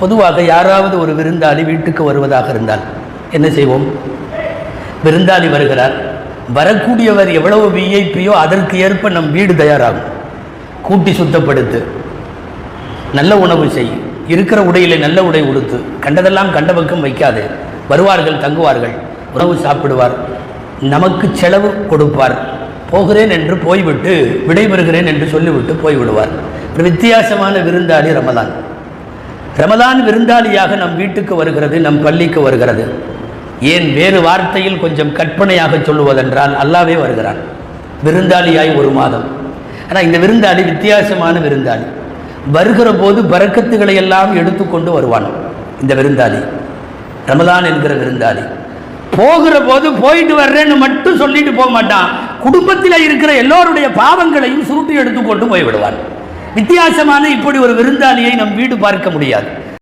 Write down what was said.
பொதுவாக யாராவது ஒரு விருந்தாளி வீட்டுக்கு வருவதாக இருந்தால் என்ன செய்வோம்? விருந்தாளி வருகிறார். வரக்கூடியவர் எவ்வளவு விஐபியோ அதற்கு ஏற்ப நம் வீடு தயாராகும். கூட்டி சுத்தப்படுத்து. நல்ல உணவு செய். இருக்கிற உடையிலே நல்ல உடை உடுத்து. கண்டதெல்லாம் கண்ட பக்கம் வைக்காது. வருவார்கள் தங்குவார்கள். உணவு சாப்பிடுவார். நமக்கு செலவு கொடுப்பார். போகிறேன் என்று போய்விட்டு விடைபெறுகிறேன் என்று சொல்லிவிட்டு போய்விடுவார். ஒரு வித்தியாசமான விருந்தாளி ரமதான் ரமதான் விருந்தாளியாக நம் வீட்டுக்கு வருகிறது நம் பள்ளிக்கு வருகிறது. ஏன் வேறு வார்த்தையில் கொஞ்சம் கற்பனையாக சொல்லுவதென்றால் அல்லாவே வருகிறான். விருந்தாளியாய் ஒரு மாதம். ஆனால் இந்த விருந்தாளி வித்தியாசமான விருந்தாளி. வருகிற போது பறக்கத்துகளை எல்லாம் எடுத்துக்கொண்டு வருவான் இந்த விருந்தாளி. ரமதான் என்கிற விருந்தாளி. போகிற போது போயிட்டு வர்றேன்னு மட்டும் சொல்லிட்டு போக மாட்டான். குடும்பத்தில் இருக்கிற எல்லோருடைய பாவங்களையும் சுருட்டி எடுத்துக்கொண்டு போய்விடுவான். வித்தியாசமான இப்படி ஒரு விருந்தாளியை நம் வீடு பார்க்க முடியாது.